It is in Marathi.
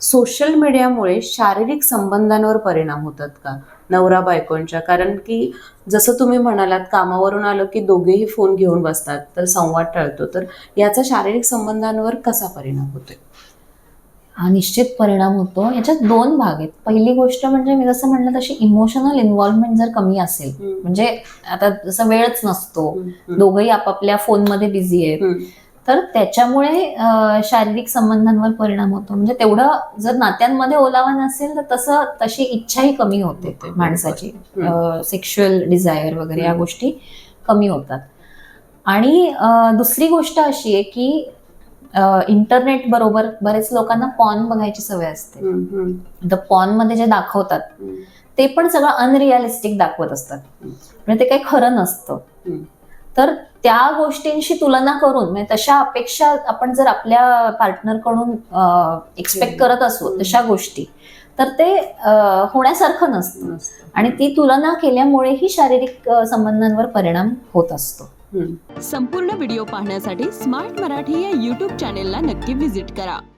सोशल मीडियामुळे शारीरिक संबंधांवर परिणाम होतात का? नवरा बायकोंच्या कारण की जसं तुम्ही म्हणालात कामावरून आलं की दोघेही फोन घेऊन बसतात तर संवाद टळतो. तर याचा शारीरिक संबंधांवर कसा परिणाम होतोय? हा निश्चित परिणाम होतो. याच्यात दोन भाग आहेत. पहिली गोष्ट म्हणजे मी जसं म्हणलं तशी इमोशनल इन्व्हॉल्वमेंट जर कमी असेल म्हणजे आता जसं वेळच नसतो. दोघंही आपापल्या फोनमध्ये बिझी आहेत. तर त्याच्यामुळे शारीरिक संबंधांवर परिणाम होतो म्हणजे तेवढं जर नात्यांमध्ये ओलावा नसेल तर तसं तशी इच्छाही कमी होते माणसाची. सेक्शुअल डिझायर वगैरे या. गोष्टी कमी होतात आणि दुसरी गोष्ट अशी आहे की इंटरनेट बरोबर बरेच लोकांना पॉन बघायची सवय असते तर पॉनमध्ये जे दाखवतात. ते पण सगळं अनरिअलिस्टिक दाखवत असतात. म्हणजे ते काही खरं नसतं. तर त्या गोष्टींशी तुलना करून म्हणजे तशा अपेक्षा आपण जर आपल्या पार्टनरकडून एक्सपेक्ट करत असू. तशा गोष्टी तर ते होण्यासारखं नसतं. आणि ती तुलना केल्यामुळेही शारीरिक संबंधांवर परिणाम होत असतो. संपूर्ण व्हिडिओ पाहण्यासाठी स्मार्ट मराठी या यूट्यूब चॅनेलला नक्की व्हिजिट करा